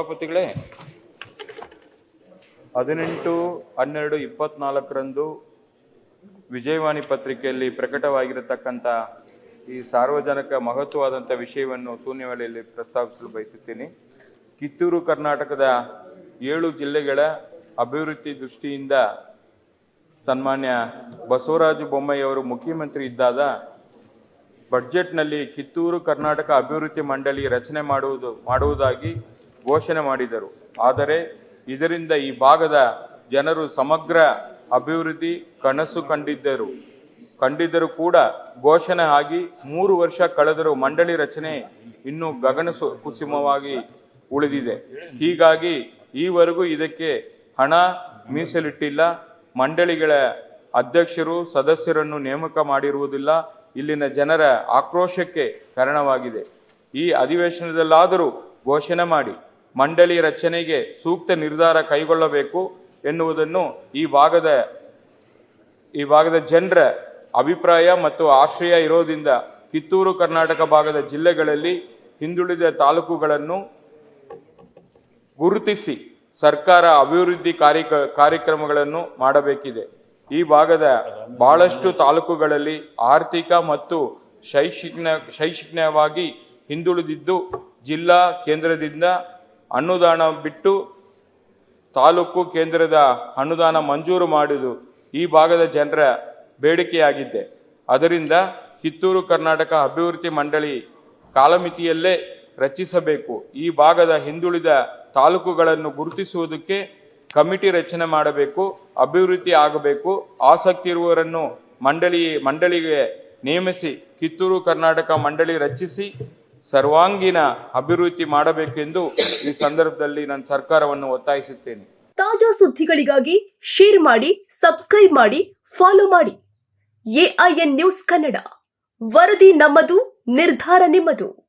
ಸಭಾಪತಿಗಳೇ, ಹದಿನೆಂಟು, ಹನ್ನೆರಡು, ಇಪ್ಪತ್ನಾಲ್ಕರಂದು ವಿಜಯವಾಣಿ ಪತ್ರಿಕೆಯಲ್ಲಿ ಪ್ರಕಟವಾಗಿರತಕ್ಕಂಥ ಈ ಸಾರ್ವಜನಿಕ ಮಹತ್ವವಾದಂಥ ವಿಷಯವನ್ನು ಶೂನ್ಯವೇಳೆಯಲ್ಲಿ ಪ್ರಸ್ತಾಪಿಸಲು ಬಯಸುತ್ತೇನೆ. ಕಿತ್ತೂರು, ಕರ್ನಾಟಕದ ಏಳು ಜಿಲ್ಲೆಗಳ ಅಭಿವೃದ್ಧಿ ದೃಷ್ಟಿಯಿಂದ ಸನ್ಮಾನ್ಯ ಬಸವರಾಜ ಬೊಮ್ಮಾಯಿಯವರು ಮುಖ್ಯಮಂತ್ರಿ ಇದ್ದಾಗ ಬಡ್ಜೆಟ್ನಲ್ಲಿ ಕಿತ್ತೂರು, ಕರ್ನಾಟಕ ಅಭಿವೃದ್ಧಿ ಮಂಡಳಿ ರಚನೆ ಮಾಡುವುದು, ಮಾಡುವುದಾಗಿ ಘೋಷಣೆ ಮಾಡಿದರು. ಆದರೆ ಇದರಿಂದ ಈ ಭಾಗದ ಜನರು ಸಮಗ್ರ ಅಭಿವೃದ್ಧಿ ಕನಸು ಕಂಡಿದ್ದರು. ಕಂಡಿದ್ದರೂ ಕೂಡ ಘೋಷಣೆ ಆಗಿ ಮೂರು ವರ್ಷ ಕಳೆದರೂ ಮಂಡಳಿ ರಚನೆ ಇನ್ನೂ ಗಗನ ಕುಸುಮವಾಗಿ ಉಳಿದಿದೆ. ಹೀಗಾಗಿ ಈವರೆಗೂ ಇದಕ್ಕೆ ಹಣ ಮೀಸಲಿಟ್ಟಿಲ್ಲ. ಮಂಡಳಿಗಳ ಅಧ್ಯಕ್ಷರು ಸದಸ್ಯರನ್ನು ನೇಮಕ ಮಾಡಿರುವುದಿಲ್ಲ. ಇಲ್ಲಿನ ಜನರ ಆಕ್ರೋಶಕ್ಕೆ ಕಾರಣವಾಗಿದೆ. ಈ ಅಧಿವೇಶನದಲ್ಲಾದರೂ ಘೋಷಣೆ ಮಾಡಿ. ಮಂಡಳಿ ರಚನೆಗೆ ಸೂಕ್ತ ನಿರ್ಧಾರ ಕೈಗೊಳ್ಳಬೇಕು ಎನ್ನುವುದನ್ನು ಈ ಭಾಗದ ಈ ಭಾಗದ ಜನರ ಅಭಿಪ್ರಾಯ ಮತ್ತು ಆಶ್ರಯ ಇರೋದ್ರಿಂದ ಕಿತ್ತೂರು ಕರ್ನಾಟಕ ಭಾಗದ ಜಿಲ್ಲೆಗಳಲ್ಲಿ ಹಿಂದುಳಿದ ತಾಲೂಕುಗಳನ್ನು ಗುರುತಿಸಿ ಸರ್ಕಾರ ಅಭಿವೃದ್ಧಿ ಕಾರ್ಯ ಕಾರ್ಯಕ್ರಮಗಳನ್ನು ಮಾಡಬೇಕಿದೆ. ಈ ಭಾಗದ ಬಹಳಷ್ಟು ತಾಲೂಕುಗಳಲ್ಲಿ ಆರ್ಥಿಕ ಮತ್ತು ಶೈಕ್ಷಣಿಕ ಶೈಕ್ಷಣಿಕವಾಗಿ ಹಿಂದುಳಿದಿದ್ದು ಜಿಲ್ಲಾ ಕೇಂದ್ರದಿಂದ ಅನುದಾನ ಬಿಟ್ಟು ತಾಲೂಕು ಕೇಂದ್ರದ ಅನುದಾನ ಮಂಜೂರು ಮಾಡಿದು ಈ ಭಾಗದ ಜನರ ಬೇಡಿಕೆಯಾಗಿದ್ದೆ. ಅದರಿಂದ ಕಿತ್ತೂರು ಕರ್ನಾಟಕ ಅಭಿವೃದ್ಧಿ ಮಂಡಳಿ ಕಾಲಮಿತಿಯಲ್ಲೇ ರಚಿಸಬೇಕು. ಈ ಭಾಗದ ಹಿಂದುಳಿದ ತಾಲೂಕುಗಳನ್ನು ಗುರುತಿಸುವುದಕ್ಕೆ ಕಮಿಟಿ ರಚನೆ ಮಾಡಬೇಕು, ಅಭಿವೃದ್ಧಿ ಆಗಬೇಕು. ಆಸಕ್ತಿ ಇರುವವರನ್ನು ಮಂಡಳಿ, ಮಂಡಳಿಗೆ ನೇಮಿಸಿ ಕಿತ್ತೂರು ಕರ್ನಾಟಕ ಮಂಡಳಿ ರಚಿಸಿ ಸರ್ವಾಂಗೀಣ ಅಭಿವೃದ್ಧಿ ಮಾಡಬೇಕೆಂದು ಈ ಸಂದರ್ಭದಲ್ಲಿ ನಾನು ಸರ್ಕಾರವನ್ನು ಒತ್ತಾಯಿಸುತ್ತೇನೆ. ತಾಜಾ ಸುದ್ದಿಗಳಿಗಾಗಿ ಶೇರ್ ಮಾಡಿ, ಸಬ್ಸ್ಕ್ರೈಬ್ ಮಾಡಿ, ಫಾಲೋ ಮಾಡಿ. AIN news Kannada. ವರದಿ ನಮ್ಮದು, ನಿರ್ಧಾರ ನಿಮ್ಮದು.